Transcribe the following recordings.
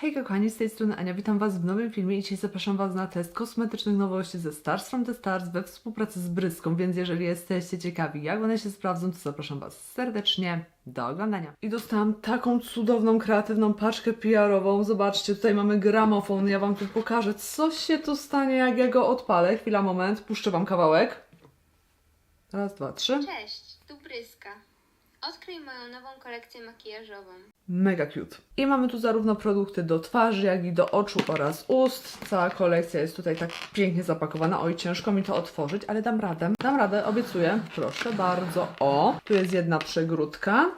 Hej kochani, z tej strony Ania, witam Was w nowym filmie i dzisiaj zapraszam Was na test kosmetycznych nowości ze Stars from the Stars we współpracy z Bryską, więc jeżeli jesteście ciekawi jak one się sprawdzą, to zapraszam Was serdecznie do oglądania. I dostałam taką cudowną, kreatywną paczkę PR-ową. Zobaczcie, tutaj mamy gramofon, ja Wam tu pokażę, co się tu stanie jak ja go odpalę. Chwila, moment, puszczę Wam kawałek. Raz, dwa, trzy. Cześć, tu Bryska. Odkryj moją nową kolekcję makijażową. Mega cute. I mamy tu zarówno produkty do twarzy, jak i do oczu oraz ust. Cała kolekcja jest tutaj tak pięknie zapakowana. Oj, ciężko mi to otworzyć, ale dam radę. Dam radę, obiecuję. Proszę bardzo. O, tu jest jedna przegródka,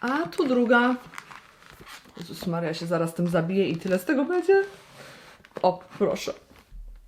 a tu druga. Jezus Maria, się zaraz tym zabije i tyle z tego będzie. O, proszę.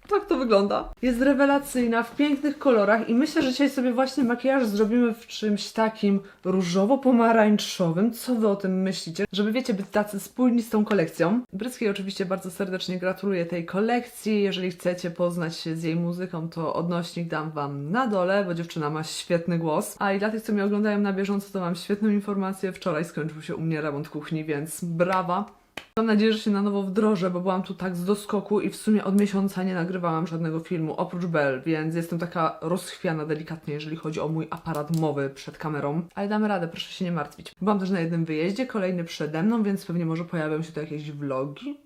Tak to wygląda. Jest rewelacyjna, w pięknych kolorach i myślę, że dzisiaj sobie właśnie makijaż zrobimy w czymś takim różowo-pomarańczowym. Co wy o tym myślicie? Żeby wiecie, być tacy spójni z tą kolekcją. Bryskiej oczywiście bardzo serdecznie gratuluję tej kolekcji. Jeżeli chcecie poznać się z jej muzyką, to odnośnik dam wam na dole, bo dziewczyna ma świetny głos. A i dla tych, co mnie oglądają na bieżąco, to mam świetną informację. Wczoraj skończył się u mnie remont kuchni, więc brawa. Mam nadzieję, że się na nowo wdrożę, bo byłam tu tak z doskoku i w sumie od miesiąca nie nagrywałam żadnego filmu, oprócz Bell, więc jestem taka rozchwiana delikatnie, jeżeli chodzi o mój aparat mowy przed kamerą. Ale damy radę, proszę się nie martwić. Byłam też na jednym wyjeździe, kolejny przede mną, więc pewnie może pojawią się tu jakieś vlogi.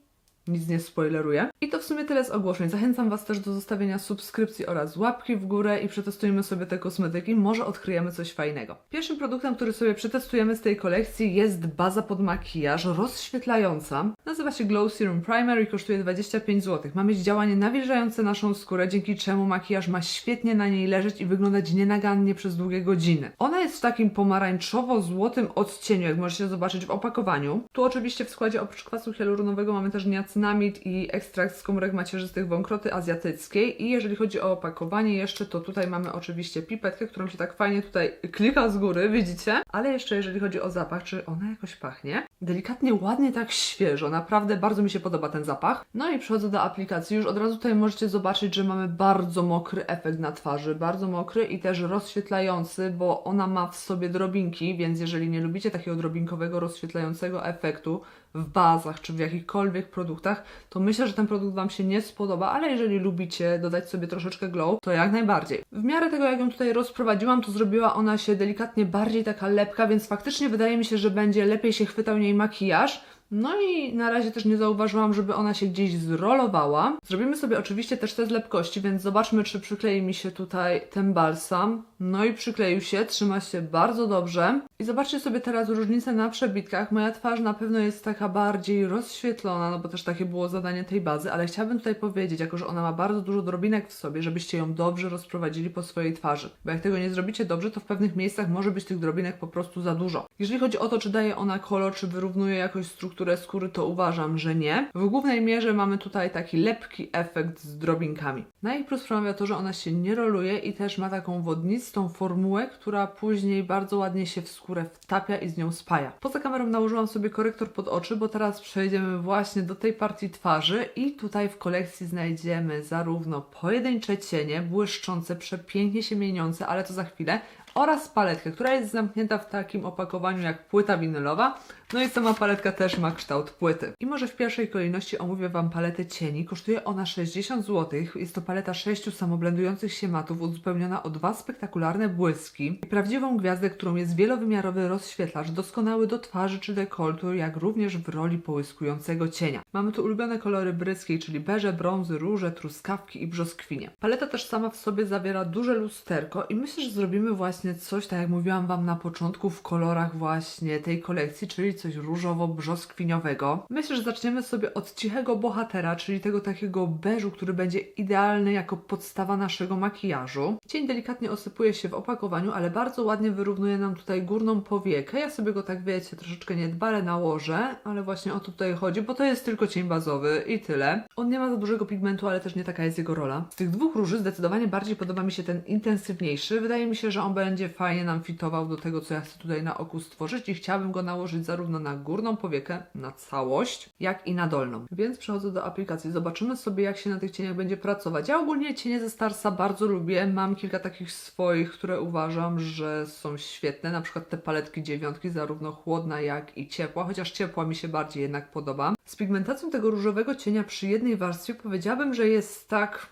Nic nie spoileruję. I to w sumie tyle z ogłoszeń. Zachęcam Was też do zostawienia subskrypcji oraz łapki w górę i przetestujmy sobie te kosmetyki. Może odkryjemy coś fajnego. Pierwszym produktem, który sobie przetestujemy z tej kolekcji jest baza pod makijaż rozświetlająca. Nazywa się Glow Serum Primer i kosztuje 25 zł. Ma mieć działanie nawilżające naszą skórę, dzięki czemu makijaż ma świetnie na niej leżeć i wyglądać nienagannie przez długie godziny. Ona jest w takim pomarańczowo-złotym odcieniu, jak możecie zobaczyć w opakowaniu. Tu oczywiście w składzie oprócz kwasu hialuronowego mamy też niacynamid i ekstrakt z komórek macierzystych wąkroty azjatyckiej. I jeżeli chodzi o opakowanie jeszcze, to tutaj mamy oczywiście pipetkę, którą się tak fajnie tutaj klika z góry, widzicie? Ale jeszcze jeżeli chodzi o zapach, czy ona jakoś pachnie? Delikatnie, ładnie, tak świeżo. Naprawdę bardzo mi się podoba ten zapach. No i przechodzę do aplikacji. Już od razu tutaj możecie zobaczyć, że mamy bardzo mokry efekt na twarzy. Bardzo mokry i też rozświetlający, bo ona ma w sobie drobinki, więc jeżeli nie lubicie takiego drobinkowego, rozświetlającego efektu w bazach czy w jakichkolwiek produktach, to myślę, że ten produkt Wam się nie spodoba, ale jeżeli lubicie dodać sobie troszeczkę glow, to jak najbardziej. W miarę tego, jak ją tutaj rozprowadziłam, to zrobiła ona się delikatnie bardziej taka lepka, więc faktycznie wydaje mi się, że będzie lepiej się chwytał niej makijaż. No i na razie też nie zauważyłam, żeby ona się gdzieś zrolowała. Zrobimy sobie oczywiście też test lepkości, więc zobaczmy, czy przyklei mi się tutaj ten balsam. No i przykleił się, trzyma się bardzo dobrze. I zobaczcie sobie teraz różnicę na przebitkach. Moja twarz na pewno jest taka bardziej rozświetlona, no bo też takie było zadanie tej bazy, ale chciałabym tutaj powiedzieć, jako że ona ma bardzo dużo drobinek w sobie, żebyście ją dobrze rozprowadzili po swojej twarzy. Bo jak tego nie zrobicie dobrze, to w pewnych miejscach może być tych drobinek po prostu za dużo. Jeżeli chodzi o to, czy daje ona kolor, czy wyrównuje jakoś strukturę skóry, to uważam, że nie. W głównej mierze mamy tutaj taki lepki efekt z drobinkami. Na jej plus sprawia to, że ona się nie roluje i też ma taką wodnistą formułę, która później bardzo ładnie się w skórę wtapia i z nią spaja. Poza kamerą nałożyłam sobie korektor pod oczy, bo teraz przejdziemy właśnie do tej partii twarzy i tutaj w kolekcji znajdziemy zarówno pojedyncze cienie, błyszczące, przepięknie się mieniące, ale to za chwilę, oraz paletkę, która jest zamknięta w takim opakowaniu jak płyta winylowa. No i sama paletka też ma kształt płyty. I może w pierwszej kolejności omówię Wam paletę cieni. Kosztuje ona 60 zł. Jest to paleta sześciu samoblendujących się matów uzupełniona o dwa spektakularne błyski i prawdziwą gwiazdę, którą jest wielowymiarowy rozświetlacz, doskonały do twarzy czy dekoltu, jak również w roli połyskującego cienia. Mamy tu ulubione kolory bryskiej, czyli beże, brązy, róże, truskawki i brzoskwinie. Paleta też sama w sobie zawiera duże lusterko i myślę, że zrobimy właśnie coś, tak jak mówiłam Wam na początku, w kolorach właśnie tej kolekcji, czyli coś różowo-brzoskwiniowego. Myślę, że zaczniemy sobie od cichego bohatera, czyli tego takiego beżu, który będzie idealny jako podstawa naszego makijażu. Cień delikatnie osypuje się w opakowaniu, ale bardzo ładnie wyrównuje nam tutaj górną powiekę. Ja sobie go tak wiecie, troszeczkę niedbale nałożę, ale właśnie o to tutaj chodzi, bo to jest tylko cień bazowy i tyle. On nie ma za dużego pigmentu, ale też nie taka jest jego rola. Z tych dwóch róży zdecydowanie bardziej podoba mi się ten intensywniejszy. Wydaje mi się, że on będzie fajnie nam fitował do tego, co ja chcę tutaj na oku stworzyć i chciałabym go nałożyć zarówno na górną powiekę, na całość, jak i na dolną. Więc przechodzę do aplikacji. Zobaczymy sobie, jak się na tych cieniach będzie pracować. Ja ogólnie cienie ze Starsa bardzo lubię. Mam kilka takich swoich, które uważam, że są świetne. Na przykład te paletki dziewiątki, zarówno chłodna, jak i ciepła, chociaż ciepła mi się bardziej jednak podoba. Z pigmentacją tego różowego cienia przy jednej warstwie powiedziałabym, że jest tak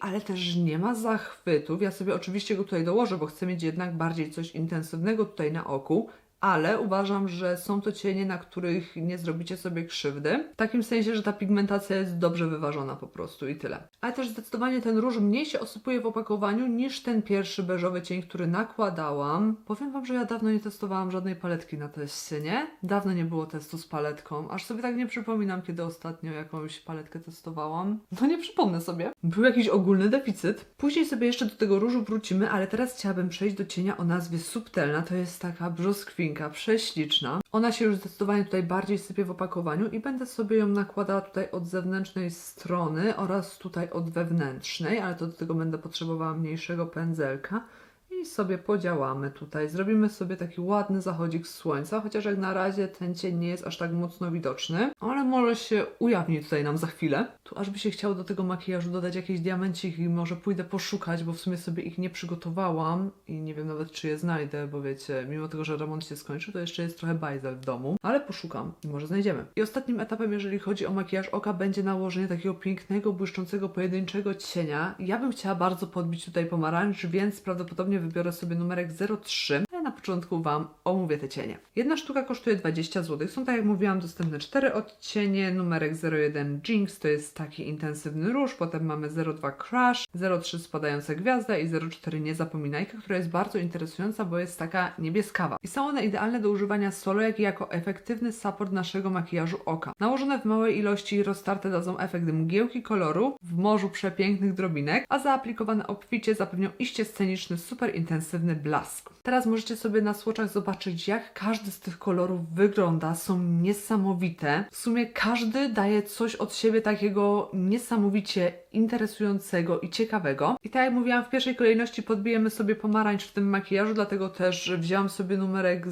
ale też nie ma zachwytów. Ja sobie oczywiście go tutaj dołożę, bo chcę mieć jednak bardziej coś intensywnego tutaj na oku. Ale uważam, że są to cienie, na których nie zrobicie sobie krzywdy. W takim sensie, że ta pigmentacja jest dobrze wyważona po prostu i tyle. Ale też zdecydowanie ten róż mniej się osypuje w opakowaniu niż ten pierwszy beżowy cień, który nakładałam. Powiem Wam, że ja dawno nie testowałam żadnej paletki na teście, nie? Dawno nie było testu z paletką. Aż sobie tak nie przypominam, kiedy ostatnio jakąś paletkę testowałam. No nie przypomnę sobie. Był jakiś ogólny deficyt. Później sobie jeszcze do tego różu wrócimy, ale teraz chciałabym przejść do cienia o nazwie Subtelna. To jest taka prześliczna. Ona się już zdecydowanie tutaj bardziej sypie w opakowaniu i będę sobie ją nakładała tutaj od zewnętrznej strony oraz tutaj od wewnętrznej, ale to do tego będę potrzebowała mniejszego pędzelka. I sobie podziałamy tutaj. Zrobimy sobie taki ładny zachodzik słońca, chociaż jak na razie ten cień nie jest aż tak mocno widoczny, ale może się ujawni tutaj nam za chwilę. Tu aż by się chciało do tego makijażu dodać jakieś diamenciki, może pójdę poszukać, bo w sumie sobie ich nie przygotowałam i nie wiem nawet czy je znajdę, bo wiecie, mimo tego, że remont się skończył, to jeszcze jest trochę bajzel w domu, ale poszukam i może znajdziemy. I ostatnim etapem, jeżeli chodzi o makijaż oka, będzie nałożenie takiego pięknego, błyszczącego, pojedynczego cienia. Ja bym chciała bardzo podbić tutaj pomarańcz, więc prawdopodobnie wybiorę sobie numerek 03. Ale na początku Wam omówię te cienie. Jedna sztuka kosztuje 20 zł. Są tak jak mówiłam dostępne cztery odcienie. Numerek 01 Jinx to jest taki intensywny róż. Potem mamy 02 Crush, 03 Spadająca Gwiazda i 04 Niezapominajka, która jest bardzo interesująca, bo jest taka niebieskawa. I są one idealne do używania solo, jak i jako efektywny support naszego makijażu oka. Nałożone w małej ilości i roztarte dadzą efekt mgiełki koloru w morzu przepięknych drobinek, a zaaplikowane obficie zapewnią iście sceniczny, super intensywny blask. Teraz możecie sobie na słoczach zobaczyć, jak każdy z tych kolorów wygląda. Są niesamowite. W sumie każdy daje coś od siebie takiego niesamowicie interesującego i ciekawego. I tak jak mówiłam, w pierwszej kolejności podbijemy sobie pomarańcz w tym makijażu, dlatego też wzięłam sobie numerek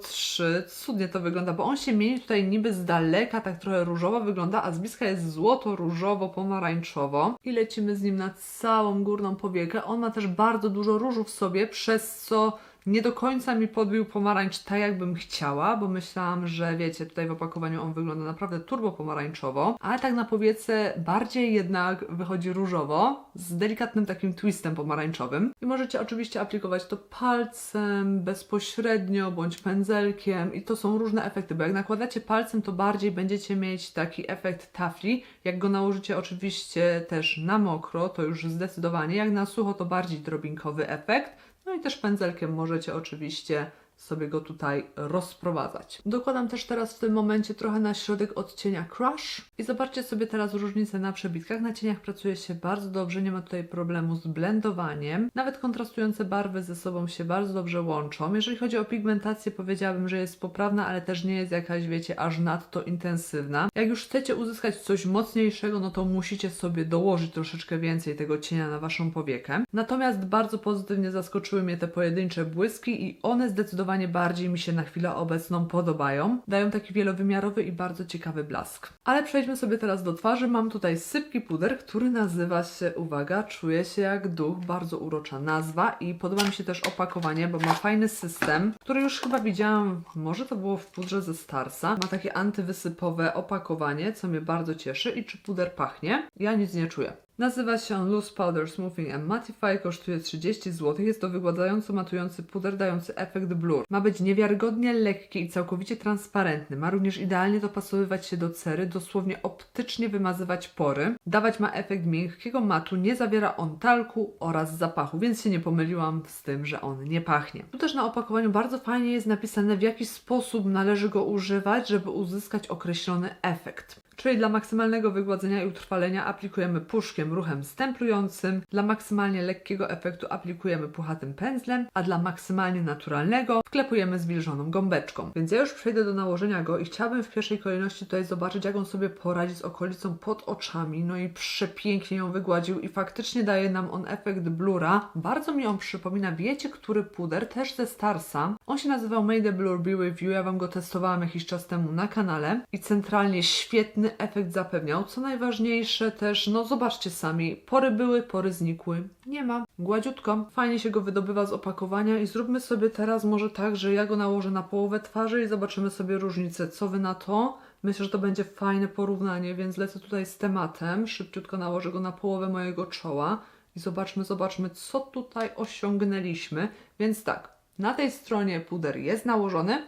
03. Cudnie to wygląda, bo on się mieni tutaj niby z daleka, tak trochę różowo wygląda, a z bliska jest złoto-różowo-pomarańczowo. I lecimy z nim na całą górną powiekę. On ma też bardzo dużo różu w sobie, przez co nie do końca mi podbił pomarańcz tak, jakbym chciała, bo myślałam, że wiecie, tutaj w opakowaniu on wygląda naprawdę turbo pomarańczowo, ale tak na powiece bardziej jednak wychodzi różowo, z delikatnym takim twistem pomarańczowym. I możecie oczywiście aplikować to palcem, bezpośrednio, bądź pędzelkiem i to są różne efekty, bo jak nakładacie palcem, to bardziej będziecie mieć taki efekt tafli. Jak go nałożycie oczywiście też na mokro, to już zdecydowanie, jak na sucho, to bardziej drobinkowy efekt. No i też pędzelkiem możecie oczywiście sobie go tutaj rozprowadzać. Dokładam też teraz w tym momencie trochę na środek odcienia Crush i zobaczcie sobie teraz różnicę na przebitkach. Na cieniach pracuje się bardzo dobrze, nie ma tutaj problemu z blendowaniem. Nawet kontrastujące barwy ze sobą się bardzo dobrze łączą. Jeżeli chodzi o pigmentację, powiedziałabym, że jest poprawna, ale też nie jest jakaś, wiecie, aż nadto intensywna. Jak już chcecie uzyskać coś mocniejszego, no to musicie sobie dołożyć troszeczkę więcej tego cienia na waszą powiekę. Natomiast bardzo pozytywnie zaskoczyły mnie te pojedyncze błyski i one zdecydowanie bardziej mi się na chwilę obecną podobają. Dają taki wielowymiarowy i bardzo ciekawy blask. Ale przejdźmy sobie teraz do twarzy. Mam tutaj sypki puder, który nazywa się, uwaga, czuję się jak duch, bardzo urocza nazwa i podoba mi się też opakowanie, bo ma fajny system, który już chyba widziałam, może to było w pudrze ze Starsa. Ma takie antywysypowe opakowanie, co mnie bardzo cieszy i czy puder pachnie? Ja nic nie czuję. Nazywa się on Loose Powder Smoothing and Mattify, kosztuje 30 zł. Jest to wygładzająco matujący puder dający efekt blur. Ma być niewiarygodnie lekki i całkowicie transparentny. Ma również idealnie dopasowywać się do cery, dosłownie optycznie wymazywać pory. Dawać ma efekt miękkiego matu, nie zawiera on talku oraz zapachu, więc się nie pomyliłam z tym, że on nie pachnie. Tu też na opakowaniu bardzo fajnie jest napisane w jaki sposób należy go używać, żeby uzyskać określony efekt. Czyli dla maksymalnego wygładzenia i utrwalenia aplikujemy puszkiem ruchem stemplującym. Dla maksymalnie lekkiego efektu aplikujemy puchatym pędzlem, a dla maksymalnie naturalnego wklepujemy zwilżoną gąbeczką. Więc ja już przejdę do nałożenia go i chciałabym w pierwszej kolejności tutaj zobaczyć, jak on sobie poradzi z okolicą pod oczami. No i przepięknie ją wygładził i faktycznie daje nam on efekt blura. Bardzo mi on przypomina, wiecie, który puder? Też ze Starsa. On się nazywał Made the Blur Be With You. Ja Wam go testowałam jakiś czas temu na kanale i centralnie świetny efekt zapewniał. Co najważniejsze też, no zobaczcie sami, pory były, pory znikły. Nie ma. Gładziutko. Fajnie się go wydobywa z opakowania i zróbmy sobie teraz może tak, że ja go nałożę na połowę twarzy i zobaczymy sobie różnicę. Co Wy na to? Myślę, że to będzie fajne porównanie, więc lecę tutaj z tematem. Szybciutko nałożę go na połowę mojego czoła i zobaczmy, zobaczmy, co tutaj osiągnęliśmy. Więc tak, na tej stronie puder jest nałożony,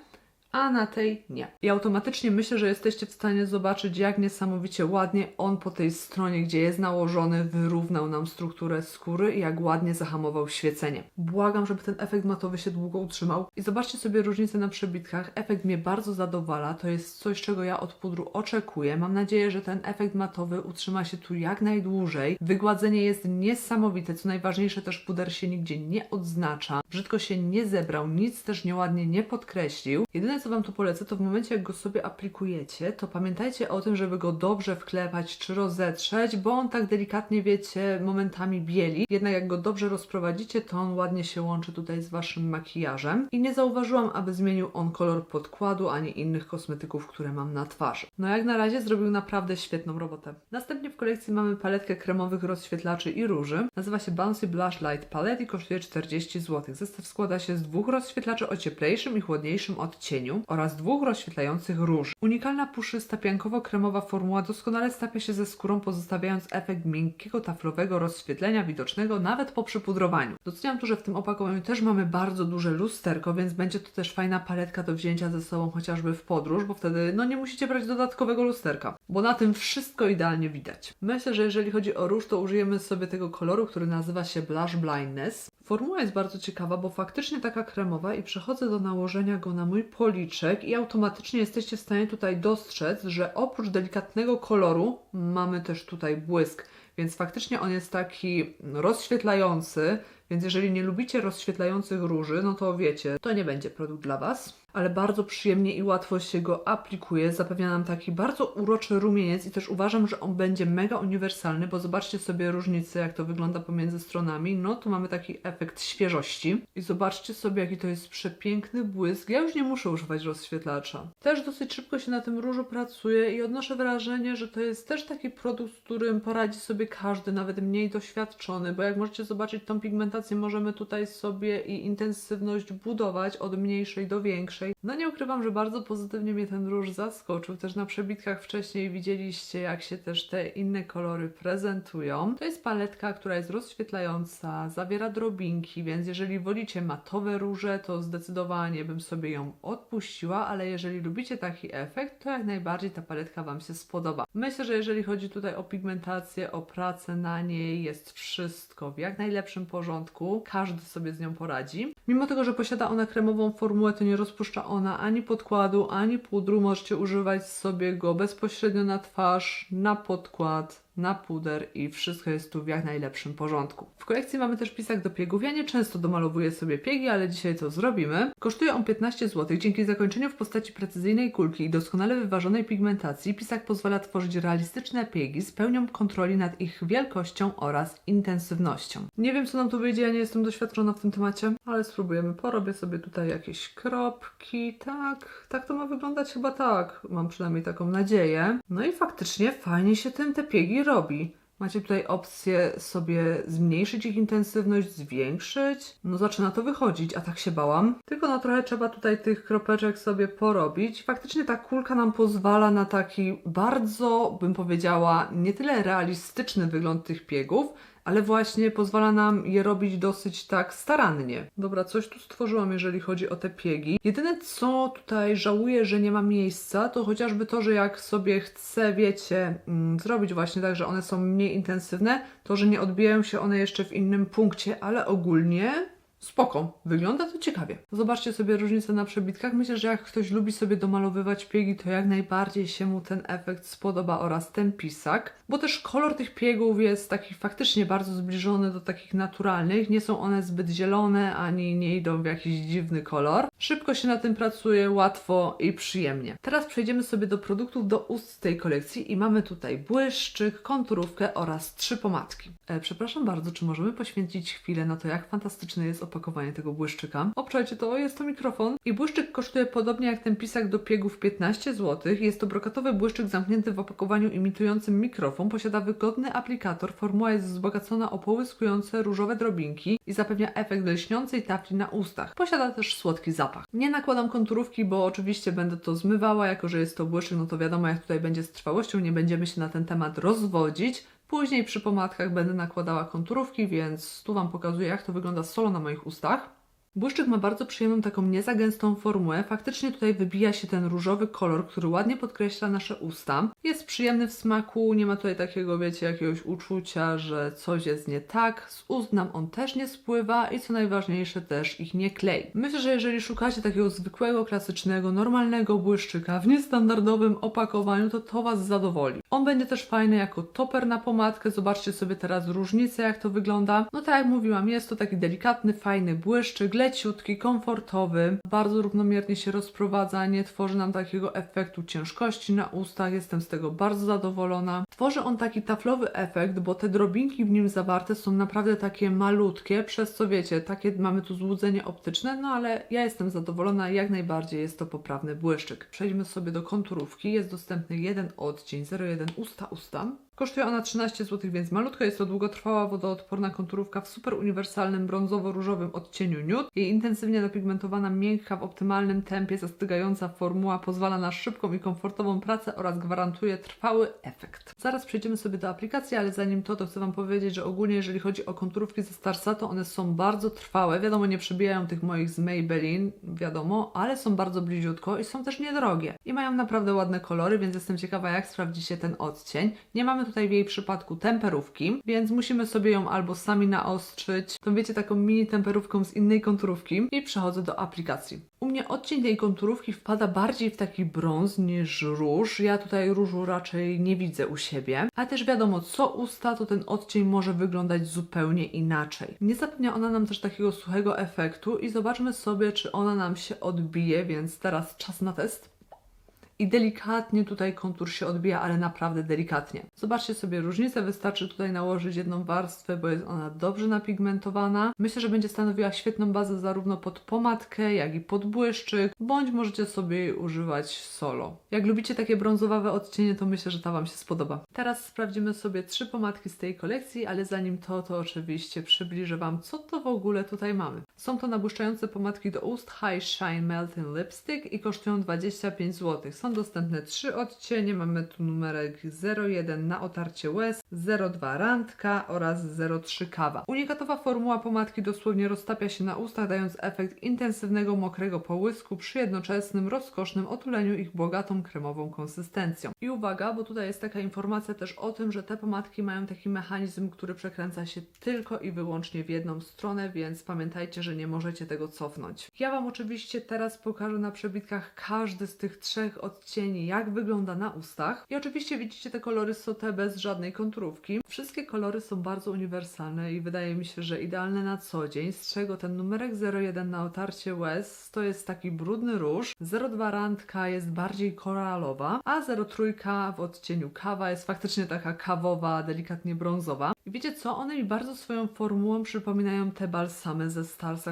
a na tej nie. I automatycznie myślę, że jesteście w stanie zobaczyć, jak niesamowicie ładnie on po tej stronie, gdzie jest nałożony, wyrównał nam strukturę skóry i jak ładnie zahamował świecenie. Błagam, żeby ten efekt matowy się długo utrzymał. I zobaczcie sobie różnicę na przebitkach. Efekt mnie bardzo zadowala. To jest coś, czego ja od pudru oczekuję. Mam nadzieję, że ten efekt matowy utrzyma się tu jak najdłużej. Wygładzenie jest niesamowite. Co najważniejsze, też puder się nigdzie nie odznacza. Brzydko się nie zebrał, nic też nieładnie nie podkreślił. Jedyne, Wam tu polecę, to w momencie, jak go sobie aplikujecie, to pamiętajcie o tym, żeby go dobrze wklepać czy rozetrzeć, bo on tak delikatnie, wiecie, momentami bieli. Jednak jak go dobrze rozprowadzicie, to on ładnie się łączy tutaj z Waszym makijażem. I nie zauważyłam, aby zmienił on kolor podkładu, ani innych kosmetyków, które mam na twarzy. No jak na razie zrobił naprawdę świetną robotę. Następnie w kolekcji mamy paletkę kremowych rozświetlaczy i róży. Nazywa się Bouncy Blush Light Palette i kosztuje 40 zł. Zestaw składa się z dwóch rozświetlaczy o cieplejszym i chłodniejszym odcieniu oraz dwóch rozświetlających róż. Unikalna puszysta piankowo-kremowa formuła doskonale stapia się ze skórą, pozostawiając efekt miękkiego, taflowego rozświetlenia widocznego nawet po przypudrowaniu. Doceniam tu, że w tym opakowaniu też mamy bardzo duże lusterko, więc będzie to też fajna paletka do wzięcia ze sobą chociażby w podróż, bo wtedy no nie musicie brać dodatkowego lusterka, bo na tym wszystko idealnie widać. Myślę, że jeżeli chodzi o róż, to użyjemy sobie tego koloru, który nazywa się Blush Blindness. Formuła jest bardzo ciekawa, bo faktycznie taka kremowa i przechodzę do nałożenia go na mój policzek i automatycznie jesteście w stanie tutaj dostrzec, że oprócz delikatnego koloru mamy też tutaj błysk, więc faktycznie on jest taki rozświetlający, więc jeżeli nie lubicie rozświetlających róży, no to wiecie, to nie będzie produkt dla Was. Ale bardzo przyjemnie i łatwo się go aplikuje. Zapewnia nam taki bardzo uroczy rumieniec i też uważam, że on będzie mega uniwersalny, bo zobaczcie sobie różnicę, jak to wygląda pomiędzy stronami. No tu mamy taki efekt świeżości. I zobaczcie sobie, jaki to jest przepiękny błysk. Ja już nie muszę używać rozświetlacza. Też dosyć szybko się na tym różu pracuje i odnoszę wrażenie, że to jest też taki produkt, z którym poradzi sobie każdy, nawet mniej doświadczony, bo jak możecie zobaczyć, tą pigmentację możemy tutaj sobie i intensywność budować od mniejszej do większej. No nie ukrywam, że bardzo pozytywnie mnie ten róż zaskoczył. Też na przebitkach wcześniej widzieliście, jak się też te inne kolory prezentują. To jest paletka, która jest rozświetlająca, zawiera drobinki, więc jeżeli wolicie matowe róże, to zdecydowanie bym sobie ją odpuściła, ale jeżeli lubicie taki efekt, to jak najbardziej ta paletka Wam się spodoba. Myślę, że jeżeli chodzi tutaj o pigmentację, o pracę na niej, jest wszystko w jak najlepszym Każdy sobie z nią poradzi. Mimo tego, że posiada ona kremową formułę, to nie rozpuszcza ona ani podkładu, ani pudru. Możecie używać sobie go bezpośrednio na twarz, na podkład, na puder i wszystko jest tu w jak najlepszym porządku. W kolekcji mamy też pisak do piegów. Ja nie często domalowuję sobie piegi, ale dzisiaj to zrobimy. Kosztuje on 15 zł. Dzięki zakończeniu w postaci precyzyjnej kulki i doskonale wyważonej pigmentacji pisak pozwala tworzyć realistyczne piegi z pełnią kontroli nad ich wielkością oraz intensywnością. Nie wiem co nam tu wyjdzie, ja nie jestem doświadczona w tym temacie, ale spróbujemy. Porobię sobie tutaj jakieś kropki, tak, tak to ma wyglądać chyba tak. Mam przynajmniej taką nadzieję. No i faktycznie fajnie się tym te piegi robi. Macie tutaj opcję sobie zmniejszyć ich intensywność, zwiększyć. No zaczyna to wychodzić, a tak się bałam. Tylko no trochę trzeba tutaj tych kropeczek sobie porobić. Faktycznie ta kulka nam pozwala na taki bardzo, bym powiedziała, nie tyle realistyczny wygląd tych piegów, ale właśnie pozwala nam je robić dosyć tak starannie. Dobra, coś tu stworzyłam, jeżeli chodzi o te piegi. Jedyne co tutaj żałuję, że nie ma miejsca, to chociażby to, że jak sobie chcę, wiecie, mm, zrobić właśnie tak, że one są mniej intensywne, to że nie odbijają się one jeszcze w innym punkcie, ale ogólnie spoko, wygląda to ciekawie. Zobaczcie sobie różnicę na przebitkach. Myślę, że jak ktoś lubi sobie domalowywać piegi, to jak najbardziej się mu ten efekt spodoba oraz ten pisak, bo też kolor tych piegów jest taki faktycznie bardzo zbliżony do takich naturalnych. Nie są one zbyt zielone, ani nie idą w jakiś dziwny kolor. Szybko się na tym pracuje, łatwo i przyjemnie. Teraz przejdziemy sobie do produktów do ust tej kolekcji i mamy tutaj błyszczyk, konturówkę oraz trzy pomadki. E, przepraszam bardzo, czy możemy poświęcić chwilę na to, jak fantastyczne jest opakowanie tego błyszczyka? Obczajcie to, jest to mikrofon i błyszczyk kosztuje podobnie jak ten pisak do piegów 15 zł. Jest to brokatowy błyszczyk zamknięty w opakowaniu imitującym mikrofon. Posiada wygodny aplikator, formuła jest wzbogacona o połyskujące różowe drobinki i zapewnia efekt lśniącej tafli na ustach. Posiada też słodki zapach. Nie nakładam konturówki, bo oczywiście będę to zmywała, jako że jest to błyszczyk, no to wiadomo jak tutaj będzie z trwałością, nie będziemy się na ten temat rozwodzić. Później przy pomadkach będę nakładała konturówki, więc tu Wam pokazuję jak to wygląda solo na moich ustach. Błyszczyk ma bardzo przyjemną, taką niezagęstą formułę. Faktycznie tutaj wybija się ten różowy kolor, który ładnie podkreśla nasze usta. Jest przyjemny w smaku, nie ma tutaj takiego, wiecie, jakiegoś uczucia, że coś jest nie tak. Z ust nam on też nie spływa i co najważniejsze, też ich nie klei. Myślę, że jeżeli szukacie takiego zwykłego, klasycznego, normalnego błyszczyka w niestandardowym opakowaniu, to to Was zadowoli. On będzie też fajny jako toper na pomadkę. Zobaczcie sobie teraz różnicę, jak to wygląda. No tak jak mówiłam, jest to taki delikatny, fajny błyszczyk, leciutki, komfortowy, bardzo równomiernie się rozprowadza, nie tworzy nam takiego efektu ciężkości na ustach, jestem z tego bardzo zadowolona. Tworzy on taki taflowy efekt, bo te drobinki w nim zawarte są naprawdę takie malutkie, przez co wiecie, takie mamy tu złudzenie optyczne, no ale ja jestem zadowolona, jak najbardziej jest to poprawny błyszczyk. Przejdźmy sobie do konturówki, jest dostępny jeden odcień 01 usta usta. Kosztuje ona 13 zł, więc malutko. Jest to długotrwała, wodoodporna konturówka w super uniwersalnym brązowo-różowym odcieniu nude. Jej intensywnie dopigmentowana, miękka, w optymalnym tempie, zastygająca formuła pozwala na szybką i komfortową pracę oraz gwarantuje trwały efekt. Zaraz przejdziemy sobie do aplikacji, ale zanim to, to chcę Wam powiedzieć, że ogólnie jeżeli chodzi o konturówki ze Starsa, to one są bardzo trwałe. Wiadomo, nie przebijają tych moich z Maybelline, wiadomo, ale są bardzo bliziutko i są też niedrogie. I mają naprawdę ładne kolory, więc jestem ciekawa, jak sprawdzicie ten odcień. Nie mamy tutaj w jej przypadku temperówki, więc musimy sobie ją albo sami naostrzyć, to wiecie, taką mini temperówką z innej konturówki i przechodzę do aplikacji. U mnie odcień tej konturówki wpada bardziej w taki brąz niż róż. Ja tutaj różu raczej nie widzę u siebie, ale też wiadomo, co usta, to ten odcień może wyglądać zupełnie inaczej. Nie zapewnia ona nam też takiego suchego efektu i zobaczmy sobie, czy ona nam się odbije, więc teraz czas na test i delikatnie tutaj kontur się odbija, ale naprawdę delikatnie. Zobaczcie sobie różnicę, wystarczy tutaj nałożyć jedną warstwę, bo jest ona dobrze napigmentowana. Myślę, że będzie stanowiła świetną bazę zarówno pod pomadkę, jak i pod błyszczyk, bądź możecie sobie jej używać solo. Jak lubicie takie brązowawe odcienie, to myślę, że ta Wam się spodoba. Teraz sprawdzimy sobie trzy pomadki z tej kolekcji, ale zanim to, to oczywiście przybliżę Wam, co to w ogóle tutaj mamy. Są to nabłyszczające pomadki do ust High Shine Melting Lipstick i kosztują 25 zł. Są dostępne trzy odcienie. Mamy tu numerek 01 na otarcie łez, 02 randka oraz 03 kawa. Unikatowa formuła pomadki dosłownie roztapia się na ustach, dając efekt intensywnego, mokrego połysku przy jednoczesnym, rozkosznym otuleniu ich bogatą, kremową konsystencją. I uwaga, bo tutaj jest taka informacja też o tym, że te pomadki mają taki mechanizm, który przekręca się tylko i wyłącznie w jedną stronę, więc pamiętajcie, że nie możecie tego cofnąć. Ja Wam oczywiście teraz pokażę na przebitkach każdy z tych trzech odcieni, jak wygląda na ustach. I oczywiście widzicie te kolory sote bez żadnej konturówki. Wszystkie kolory są bardzo uniwersalne i wydaje mi się, że idealne na co dzień, z czego ten numerek 01 na otarcie łez to jest taki brudny róż, 02 randka jest bardziej koralowa, a 03 w odcieniu kawa jest faktycznie taka kawowa, delikatnie brązowa. I wiecie co? One mi bardzo swoją formułą przypominają te balsamy ze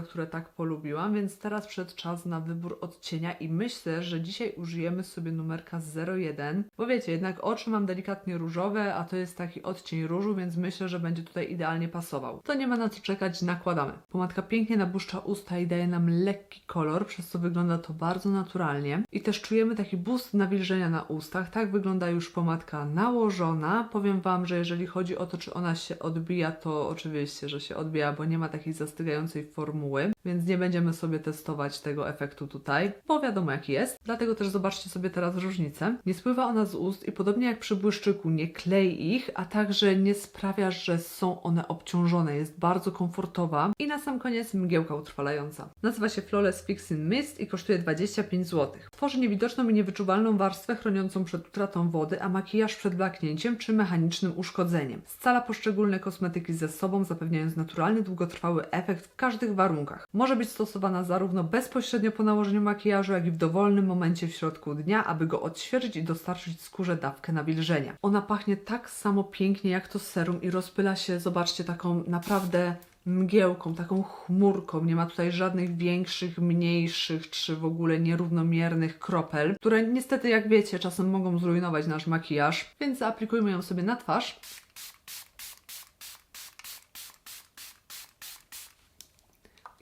Które tak polubiłam, więc teraz przed czas na wybór odcienia i myślę, że dzisiaj użyjemy sobie numerka 01, bo wiecie, jednak oczy mam delikatnie różowe, a to jest taki odcień różu, więc myślę, że będzie tutaj idealnie pasował. To nie ma na co czekać, nakładamy. Pomadka pięknie nabłuszcza usta i daje nam lekki kolor, przez co wygląda to bardzo naturalnie. I też czujemy taki boost nawilżenia na ustach. Tak wygląda już pomadka nałożona. Powiem Wam, że jeżeli chodzi o to, czy ona się odbija, to oczywiście, że się odbija, bo nie ma takiej zastygającej formuły formuły, więc nie będziemy sobie testować tego efektu tutaj, bo wiadomo jaki jest. Dlatego też zobaczcie sobie teraz różnicę. Nie spływa ona z ust i podobnie jak przy błyszczyku nie klei ich, a także nie sprawia, że są one obciążone. Jest bardzo komfortowa i na sam koniec mgiełka utrwalająca. Nazywa się Flawless Fixing Mist i kosztuje 25 zł. Tworzy niewidoczną i niewyczuwalną warstwę chroniącą przed utratą wody, a makijaż przed blaknięciem czy mechanicznym uszkodzeniem. Scala poszczególne kosmetyki ze sobą, zapewniając naturalny, długotrwały efekt w każdych warunkach. Może być stosowana zarówno bezpośrednio po nałożeniu makijażu, jak i w dowolnym momencie w środku dnia, aby go odświeżyć i dostarczyć skórze dawkę nawilżenia. Ona pachnie tak samo pięknie jak to serum i rozpyla się, zobaczcie, taką naprawdę mgiełką, taką chmurką. Nie ma tutaj żadnych większych, mniejszych czy w ogóle nierównomiernych kropel, które niestety, jak wiecie, czasem mogą zrujnować nasz makijaż, więc zaaplikujmy ją sobie na twarz.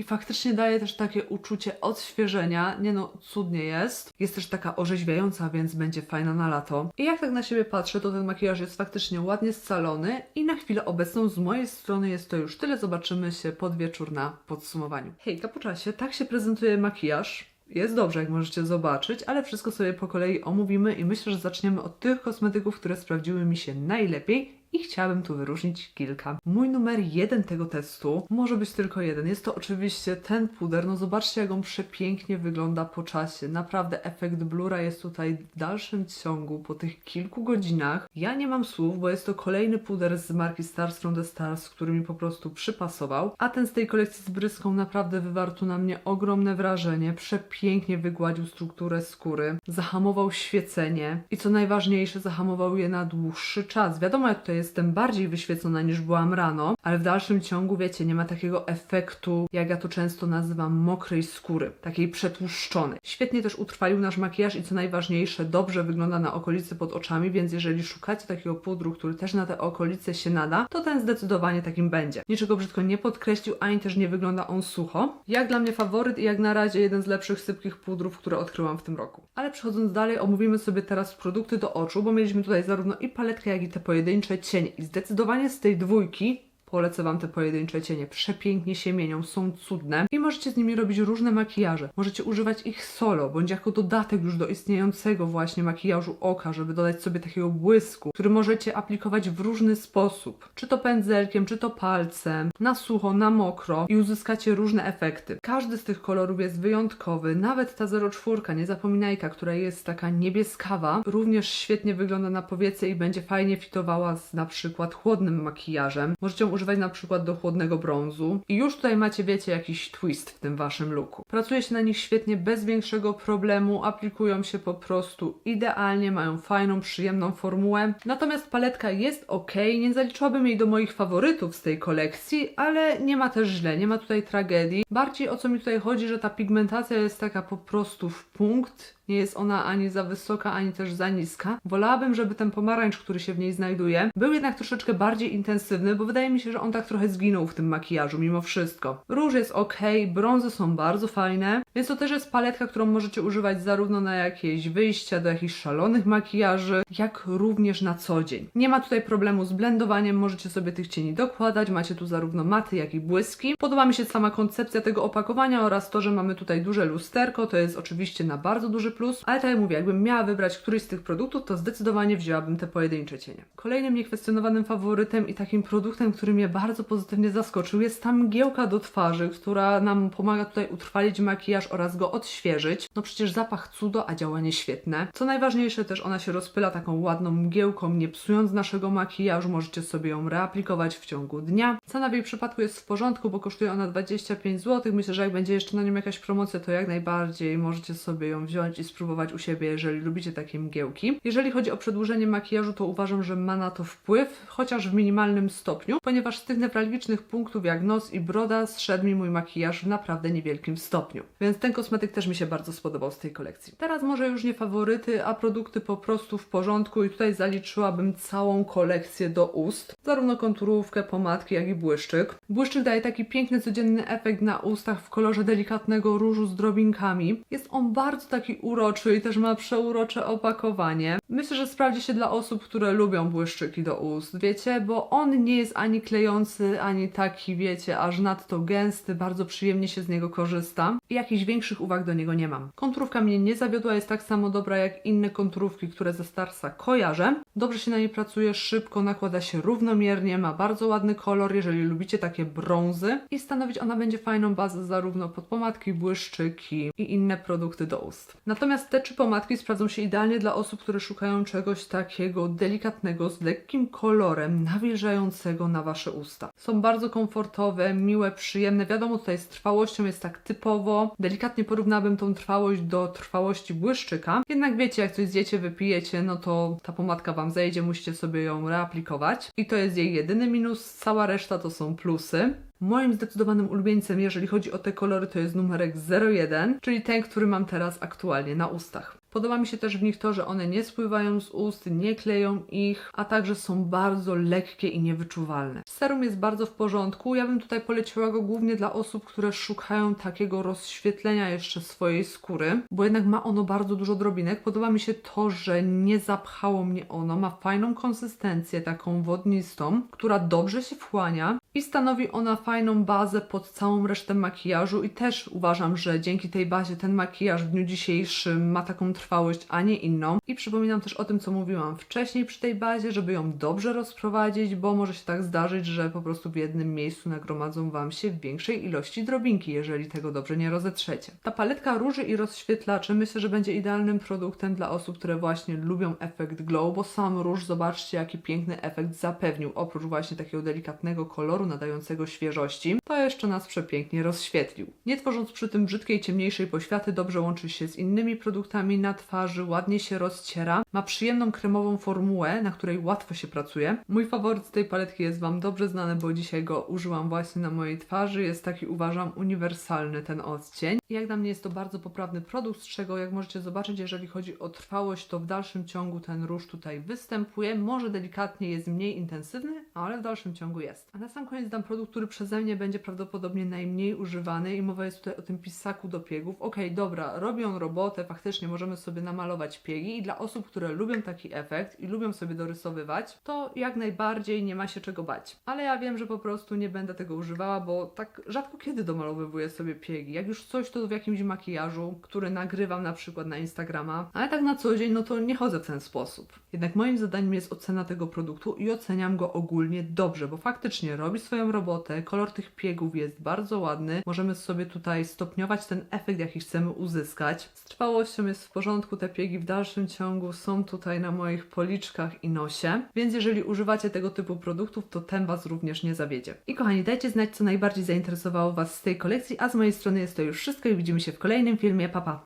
I faktycznie daje też takie uczucie odświeżenia. Nie no, cudnie jest. Jest też taka orzeźwiająca, więc będzie fajna na lato. I jak tak na siebie patrzę, to ten makijaż jest faktycznie ładnie scalony i na chwilę obecną z mojej strony jest to już tyle. Zobaczymy się pod wieczór na podsumowaniu. Hejka po czasie, tak się prezentuje makijaż. Jest dobrze, jak możecie zobaczyć, ale wszystko sobie po kolei omówimy i myślę, że zaczniemy od tych kosmetyków, które sprawdziły mi się najlepiej i chciałabym tu wyróżnić kilka. Mój numer jeden tego testu może być tylko jeden. Jest to oczywiście ten puder. No zobaczcie, jak on przepięknie wygląda po czasie. Naprawdę efekt blura jest tutaj w dalszym ciągu po tych kilku godzinach. Ja nie mam słów, bo jest to kolejny puder z marki Stars from the Stars, który mi po prostu przypasował. A ten z tej kolekcji z bryską naprawdę wywarł tu na mnie ogromne wrażenie. Przepięknie wygładził strukturę skóry, zahamował świecenie i co najważniejsze, zahamował je na dłuższy czas. Wiadomo, ja tutaj jestem bardziej wyświecona niż byłam rano, ale w dalszym ciągu, wiecie, nie ma takiego efektu, jak ja to często nazywam, mokrej skóry, takiej przetłuszczonej. Świetnie też utrwalił nasz makijaż i co najważniejsze, dobrze wygląda na okolicy pod oczami, więc jeżeli szukacie takiego pudru, który też na te okolice się nada, to ten zdecydowanie takim będzie. Niczego brzydko nie podkreślił, ani też nie wygląda on sucho. Jak dla mnie faworyt i jak na razie jeden z lepszych sypkich pudrów, które odkryłam w tym roku. Ale przechodząc dalej, omówimy sobie teraz produkty do oczu, bo mieliśmy tutaj zarówno i paletkę, jak i te pojedyncze cienie. I zdecydowanie z tej dwójki Polecę Wam te pojedyncze cienie. Przepięknie się mienią, są cudne i możecie z nimi robić różne makijaże. Możecie używać ich solo, bądź jako dodatek już do istniejącego właśnie makijażu oka, żeby dodać sobie takiego błysku, który możecie aplikować w różny sposób. Czy to pędzelkiem, czy to palcem, na sucho, na mokro i uzyskacie różne efekty. Każdy z tych kolorów jest wyjątkowy, nawet ta 04, nie zapominajka, która jest taka niebieskawa, również świetnie wygląda na powiece i będzie fajnie fitowała z na przykład chłodnym makijażem. Możecie ją używać na przykład do chłodnego brązu i już tutaj macie, wiecie, jakiś twist w tym waszym looku. Pracuje się na nich świetnie, bez większego problemu, aplikują się po prostu idealnie, mają fajną, przyjemną formułę. Natomiast paletka jest ok, nie zaliczyłabym jej do moich faworytów z tej kolekcji, ale nie ma też źle, nie ma tutaj tragedii. Bardziej o co mi tutaj chodzi, że ta pigmentacja jest taka po prostu w punkt, nie jest ona ani za wysoka, ani też za niska. Wolałabym, żeby ten pomarańcz, który się w niej znajduje, był jednak troszeczkę bardziej intensywny, bo wydaje mi się, że on tak trochę zginął w tym makijażu mimo wszystko. Róż jest ok, brązy są bardzo fajne, więc to też jest paletka, którą możecie używać zarówno na jakieś wyjścia, do jakichś szalonych makijaży, jak również na co dzień. Nie ma tutaj problemu z blendowaniem, możecie sobie tych cieni dokładać, macie tu zarówno maty, jak i błyski. Podoba mi się sama koncepcja tego opakowania oraz to, że mamy tutaj duże lusterko, to jest oczywiście na bardzo duży plus, ale tak jak mówię, jakbym miała wybrać któryś z tych produktów, to zdecydowanie wzięłabym te pojedyncze cienie. Kolejnym niekwestionowanym faworytem i takim produktem, który mnie bardzo pozytywnie zaskoczył, jest ta mgiełka do twarzy, która nam pomaga tutaj utrwalić makijaż oraz go odświeżyć. No przecież zapach cudo, a działanie świetne. Co najważniejsze też ona się rozpyla taką ładną mgiełką, nie psując naszego makijażu, możecie sobie ją reaplikować w ciągu dnia. Cena w jej przypadku jest w porządku, bo kosztuje ona 25 zł. Myślę, że jak będzie jeszcze na nią jakaś promocja, to jak najbardziej możecie sobie ją wziąć i spróbować u siebie, jeżeli lubicie takie mgiełki. Jeżeli chodzi o przedłużenie makijażu, to uważam, że ma na to wpływ, chociaż w minimalnym stopniu, ponieważ z tych newralgicznych punktów jak nos i broda zszedł mi mój makijaż w naprawdę niewielkim stopniu. Więc ten kosmetyk też mi się bardzo spodobał z tej kolekcji. Teraz może już nie faworyty, a produkty po prostu w porządku i tutaj zaliczyłabym całą kolekcję do ust. Zarówno konturówkę, pomadki, jak i błyszczyk. Błyszczyk daje taki piękny, codzienny efekt na ustach w kolorze delikatnego różu z drobinkami. Jest on bardzo taki uroczy i też ma przeurocze opakowanie. Myślę, że sprawdzi się dla osób, które lubią błyszczyki do ust, wiecie, bo on nie jest ani klejący, ani taki, wiecie, aż nadto gęsty, bardzo przyjemnie się z niego korzysta i jakichś większych uwag do niego nie mam. Konturówka mnie nie zawiodła, jest tak samo dobra jak inne konturówki, które ze Starsa kojarzę. Dobrze się na niej pracuje, szybko, nakłada się równomiernie, ma bardzo ładny kolor, jeżeli lubicie takie brązy i stanowić ona będzie fajną bazę zarówno pod pomadki, błyszczyki i inne produkty do ust. Natomiast te trzy pomadki sprawdzą się idealnie dla osób, które szukają czegoś takiego delikatnego, z lekkim kolorem, nawilżającego na Usta. Są bardzo komfortowe, miłe, przyjemne. Wiadomo, tutaj z trwałością jest tak typowo. Delikatnie porównałabym tą trwałość do trwałości błyszczyka. Jednak wiecie, jak coś zjecie, wypijecie, no to ta pomadka Wam zejdzie, musicie sobie ją reaplikować. I to jest jej jedyny minus, cała reszta to są plusy. Moim zdecydowanym ulubieńcem, jeżeli chodzi o te kolory, to jest numerek 01, czyli ten, który mam teraz aktualnie na ustach. Podoba mi się też w nich to, że one nie spływają z ust, nie kleją ich, a także są bardzo lekkie i niewyczuwalne. Serum jest bardzo w porządku. Ja bym tutaj poleciła go głównie dla osób, które szukają takiego rozświetlenia jeszcze swojej skóry, bo jednak ma ono bardzo dużo drobinek. Podoba mi się to, że nie zapchało mnie ono, ma fajną konsystencję, taką wodnistą, która dobrze się wchłania i stanowi ona fajną bazę pod całą resztę makijażu i też uważam, że dzięki tej bazie ten makijaż w dniu dzisiejszym ma taką trwałość, a nie inną. I przypominam też o tym, co mówiłam wcześniej przy tej bazie, żeby ją dobrze rozprowadzić, bo może się tak zdarzyć, że po prostu w jednym miejscu nagromadzą Wam się w większej ilości drobinki, jeżeli tego dobrze nie rozetrzecie. Ta paletka róży i rozświetlaczy myślę, że będzie idealnym produktem dla osób, które właśnie lubią efekt glow, bo sam róż, zobaczcie jaki piękny efekt zapewnił. Oprócz właśnie takiego delikatnego koloru nadającego świeżości, to jeszcze nas przepięknie rozświetlił. Nie tworząc przy tym brzydkiej, ciemniejszej poświaty, dobrze łączy się z innymi produktami na twarzy, ładnie się rozciera, ma przyjemną kremową formułę, na której łatwo się pracuje. Mój faworyt z tej paletki jest Wam dobrze znany, bo dzisiaj go użyłam właśnie na mojej twarzy. Jest taki, uważam, uniwersalny ten odcień. Jak dla mnie jest to bardzo poprawny produkt, z czego, jak możecie zobaczyć, jeżeli chodzi o trwałość, to w dalszym ciągu ten róż tutaj występuje. Może delikatnie jest mniej intensywny, ale w dalszym ciągu jest. A na sam koniec dam produkt, który przeze mnie będzie prawdopodobnie najmniej używany i mowa jest tutaj o tym pisaku do piegów. Okej, dobra, robi on robotę, faktycznie możemy sobie namalować piegi i dla osób, które lubią taki efekt i lubią sobie dorysowywać, to jak najbardziej nie ma się czego bać. Ale ja wiem, że po prostu nie będę tego używała, bo tak rzadko kiedy domalowywuję sobie piegi. Jak już coś, to w jakimś makijażu, który nagrywam na przykład na Instagrama, ale tak na co dzień, no to nie chodzę w ten sposób. Jednak moim zadaniem jest ocena tego produktu i oceniam go ogólnie dobrze, bo faktycznie robi swoją robotę, kolor tych piegów jest bardzo ładny, możemy sobie tutaj stopniować ten efekt, jaki chcemy uzyskać. Z trwałością jest w porządku, te piegi w dalszym ciągu są tutaj na moich policzkach i nosie, więc jeżeli używacie tego typu produktów, to ten Was również nie zawiedzie. I kochani, dajcie znać, co najbardziej zainteresowało Was z tej kolekcji, a z mojej strony jest to już wszystko i widzimy się w kolejnym filmie. Pa, pa!